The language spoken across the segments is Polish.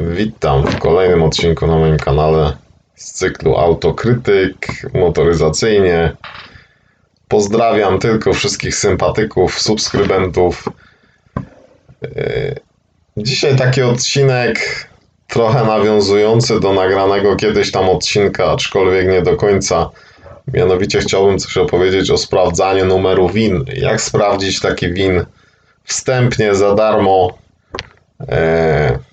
Witam w kolejnym odcinku na moim kanale z cyklu Autokrytyk motoryzacyjnie. Pozdrawiam tylko wszystkich sympatyków, subskrybentów. Yy, Dzisiaj taki odcinek trochę nawiązujący do nagranego kiedyś tam odcinka, aczkolwiek nie do końca. Mianowicie chciałbym coś opowiedzieć o sprawdzaniu numeru WIN. Jak sprawdzić taki WIN wstępnie za darmo? E,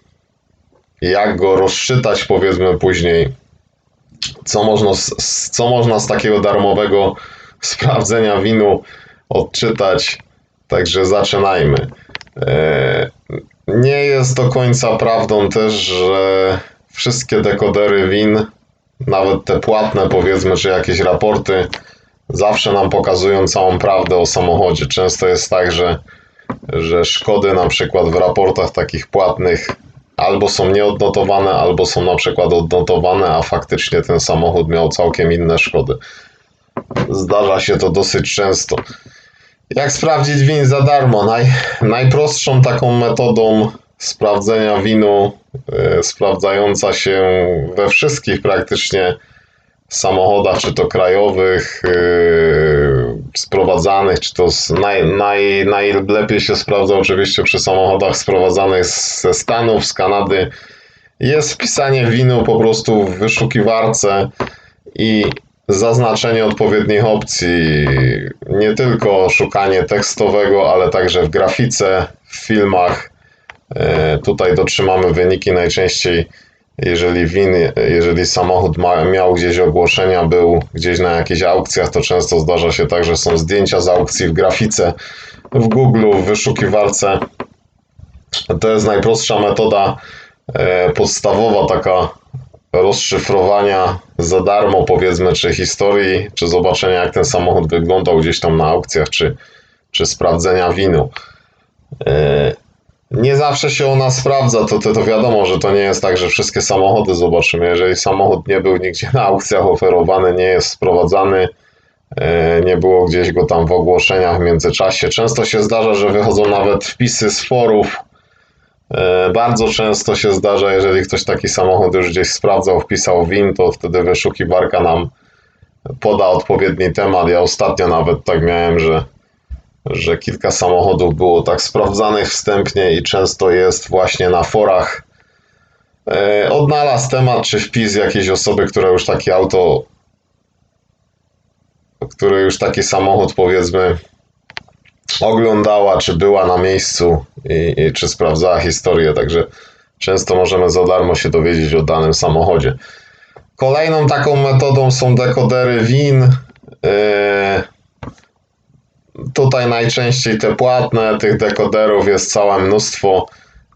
jak go rozczytać, powiedzmy później? Co można, z- co można z takiego darmowego sprawdzenia winu odczytać? Także zaczynajmy. E, nie jest do końca prawdą też, że wszystkie dekodery win, nawet te płatne powiedzmy, czy jakieś raporty, zawsze nam pokazują całą prawdę o samochodzie. Często jest tak, że, że szkody na przykład w raportach takich płatnych albo są nieodnotowane, albo są na przykład odnotowane, a faktycznie ten samochód miał całkiem inne szkody. Zdarza się to dosyć często. Jak sprawdzić win za darmo? Naj, najprostszą taką metodą sprawdzenia winu, e, sprawdzająca się we wszystkich praktycznie samochodach, czy to krajowych, e, sprowadzanych, czy to z naj, naj, najlepiej się sprawdza oczywiście przy samochodach sprowadzanych ze Stanów, z Kanady, jest wpisanie winu po prostu w wyszukiwarce i zaznaczenie odpowiednich opcji, nie tylko szukanie tekstowego, ale także w grafice, w filmach. E, Tutaj dotrzymamy wyniki najczęściej, jeżeli win, jeżeli samochód ma, miał gdzieś ogłoszenia, był gdzieś na jakichś aukcjach, to często zdarza się tak, że są zdjęcia z aukcji w grafice, w Google, w wyszukiwarce. To jest najprostsza metoda, e, podstawowa taka rozszyfrowania za darmo, powiedzmy, czy historii, czy zobaczenia, jak ten samochód wyglądał gdzieś tam na aukcjach, czy, czy sprawdzenia winu. Nie zawsze się ona sprawdza, to, to, to wiadomo, że to nie jest tak, że wszystkie samochody zobaczymy. Jeżeli samochód nie był nigdzie na aukcjach oferowany, nie jest sprowadzany, e, nie było gdzieś go tam w ogłoszeniach w międzyczasie. Często się zdarza, że wychodzą nawet wpisy z forów, E, Bardzo często się zdarza, jeżeli ktoś taki samochód już gdzieś sprawdzał, wpisał WIN, to wtedy wyszukiwarka nam poda odpowiedni temat. Ja ostatnio nawet tak miałem, że, że kilka samochodów było tak sprawdzanych wstępnie i często jest właśnie na forach. E, Odnalazł temat czy wpis jakiejś osoby, która już taki auto, który już taki samochód powiedzmy oglądała, czy była na miejscu i, i czy sprawdzała historię, także często możemy za darmo się dowiedzieć o danym samochodzie. Kolejną taką metodą są dekodery WIN. Yy, tutaj najczęściej te płatne, tych dekoderów jest całe mnóstwo.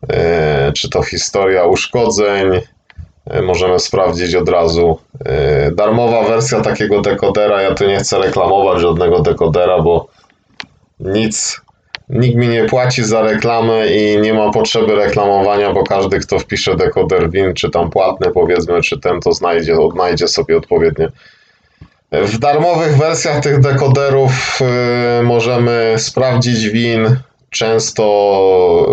Yy, czy to historia uszkodzeń, yy, możemy sprawdzić od razu. Yy, darmowa wersja takiego dekodera, ja tu nie chcę reklamować żadnego dekodera, bo nic, nikt mi nie płaci za reklamę i nie ma potrzeby reklamowania, bo każdy, kto wpisze dekoder WIN, czy tam płatny powiedzmy, czy ten, to znajdzie, odnajdzie sobie odpowiednie. W darmowych wersjach tych dekoderów y, możemy sprawdzić WIN. Często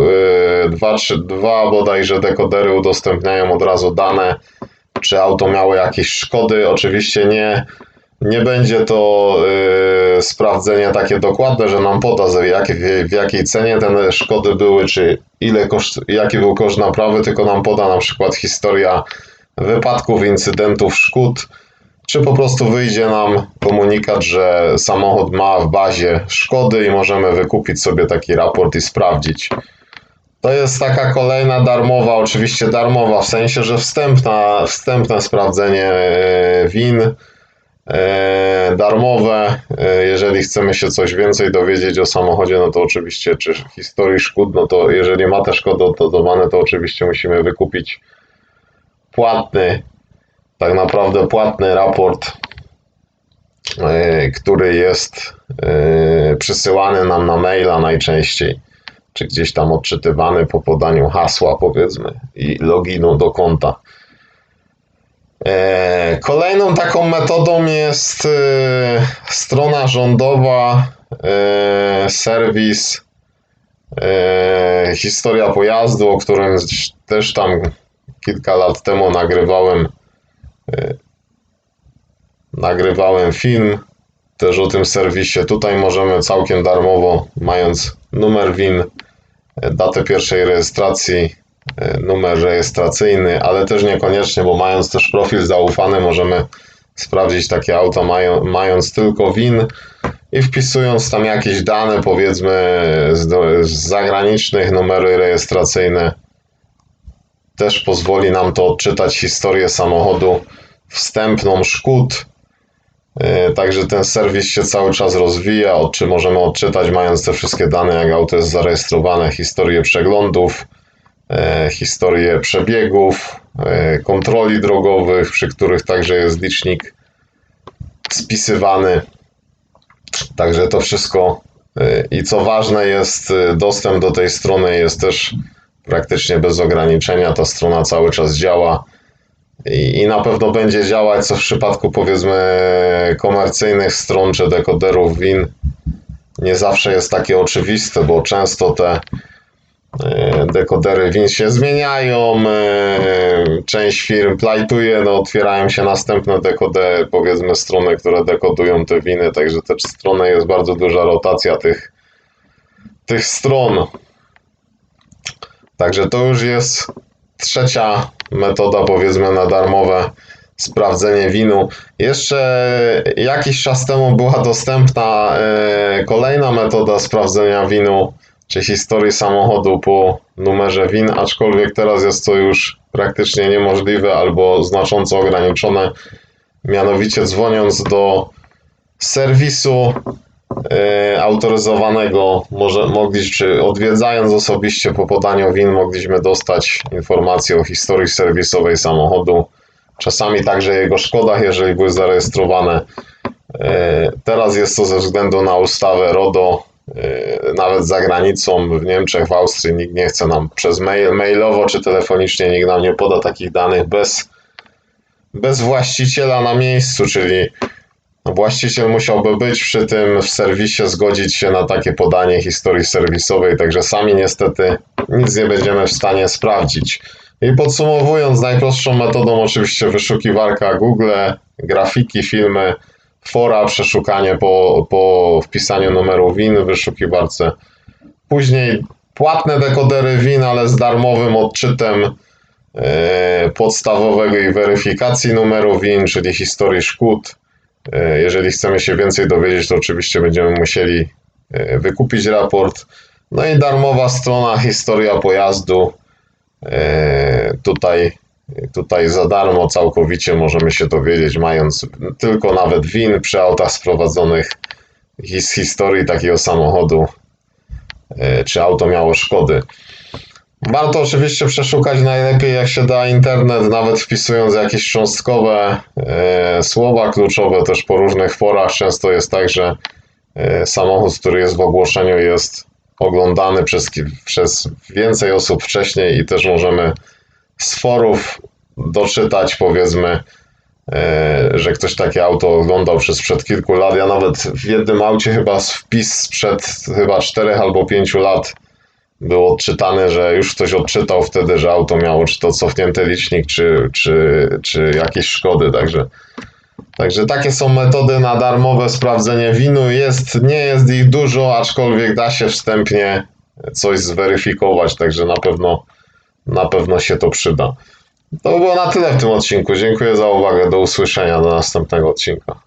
y, dwa, trzy, dwa bodajże dekodery udostępniają od razu dane, czy auto miało jakieś szkody. Oczywiście nie, nie będzie to y, sprawdzenie takie dokładne, że nam poda, w jakiej cenie te szkody były, czy ile koszt, jaki był koszt naprawy, tylko nam poda na przykład historia wypadków, incydentów, szkód, czy po prostu wyjdzie nam komunikat, że samochód ma w bazie szkody i możemy wykupić sobie taki raport i sprawdzić. To jest taka kolejna darmowa, oczywiście darmowa, w sensie, że wstępna, wstępne sprawdzenie e, win e, darmowe. E, Jeżeli chcemy się coś więcej dowiedzieć o samochodzie, no to oczywiście, czy historii szkód, no to jeżeli ma te szkody odnotowane, to oczywiście musimy wykupić płatny, tak naprawdę płatny raport, e, który jest e, przysyłany nam na maila najczęściej, czy gdzieś tam odczytywany po podaniu hasła, powiedzmy, i loginu do konta. E, Kolejną taką metodą jest strona rządowa, serwis Historia pojazdu, o którym też tam kilka lat temu nagrywałem nagrywałem film też o tym serwisie. Tutaj możemy całkiem darmowo, mając numer WIN, e, datę pierwszej rejestracji, e, numer rejestracyjny, ale też niekoniecznie, bo mając też profil zaufany, możemy sprawdzić takie auto, mają, mając tylko WIN i wpisując tam jakieś dane, powiedzmy z zagranicznych, numery rejestracyjne. Też pozwoli nam to odczytać historię samochodu, wstępną szkód, E, Także ten serwis się cały czas rozwija, od czy możemy odczytać, mając te wszystkie dane, jak auto jest zarejestrowane, historię przeglądów, e, historię przebiegów, e, kontroli drogowych, przy których także jest licznik spisywany. Także to wszystko i co ważne jest, dostęp do tej strony jest też praktycznie bez ograniczenia. Ta strona cały czas działa i, i na pewno będzie działać, co w przypadku powiedzmy komercyjnych stron czy dekoderów win nie zawsze jest takie oczywiste, bo często te e, dekodery win się zmieniają, e, część firm plajtuje, no otwierają się następne dekodery, powiedzmy strony, które dekodują te winy, także te strony jest bardzo duża rotacja tych, tych stron. Także to już jest trzecia metoda, powiedzmy, na darmowe sprawdzenie winu. Jeszcze jakiś czas temu była dostępna e, kolejna metoda sprawdzenia winu, czy historii samochodu po numerze win, aczkolwiek teraz jest to już praktycznie niemożliwe albo znacząco ograniczone. Mianowicie dzwoniąc do serwisu autoryzowanego, może mogliśmy, odwiedzając osobiście po podaniu win, mogliśmy dostać informację o historii serwisowej samochodu, czasami także jego szkodach, jeżeli były zarejestrowane. E, Teraz jest to ze względu na ustawę RODO, e, nawet za granicą, w Niemczech, w Austrii nikt nie chce nam przez mail, mailowo czy telefonicznie, nikt nam nie poda takich danych bez, bez właściciela na miejscu, czyli Właściciel musiałby być przy tym w serwisie, zgodzić się na takie podanie historii serwisowej, także sami niestety nic nie będziemy w stanie sprawdzić. I podsumowując, najprostszą metodą oczywiście wyszukiwarka Google, grafiki, filmy, fora, przeszukanie po, po wpisaniu numeru WIN w wyszukiwarce. Później płatne dekodery WIN, ale z darmowym odczytem e, podstawowej weryfikacji numeru WIN, czyli historii szkód. E, Jeżeli chcemy się więcej dowiedzieć, to oczywiście będziemy musieli e, wykupić raport. No i darmowa strona historia pojazdu. E, Tutaj, tutaj za darmo całkowicie możemy się dowiedzieć, mając tylko nawet win przy autach sprowadzonych z historii takiego samochodu, czy auto miało szkody. Warto oczywiście przeszukać najlepiej jak się da internet, nawet wpisując jakieś cząstkowe e, słowa kluczowe też po różnych forach. Często jest tak, że e, samochód, który jest w ogłoszeniu jest oglądany przez, przez więcej osób wcześniej i też możemy z forów doczytać powiedzmy, e, że ktoś takie auto oglądał przez przed kilku lat. Ja nawet w jednym aucie chyba wpis sprzed chyba 4 albo 5 lat było odczytane, że już ktoś odczytał wtedy, że auto miało czy to cofnięty licznik, czy, czy, czy jakieś szkody, także Także takie są metody na darmowe sprawdzenie winu. Jest, nie jest ich dużo, aczkolwiek da się wstępnie coś zweryfikować, także na pewno, na pewno się to przyda. To było na tyle w tym odcinku. Dziękuję za uwagę. Do usłyszenia do następnego odcinka.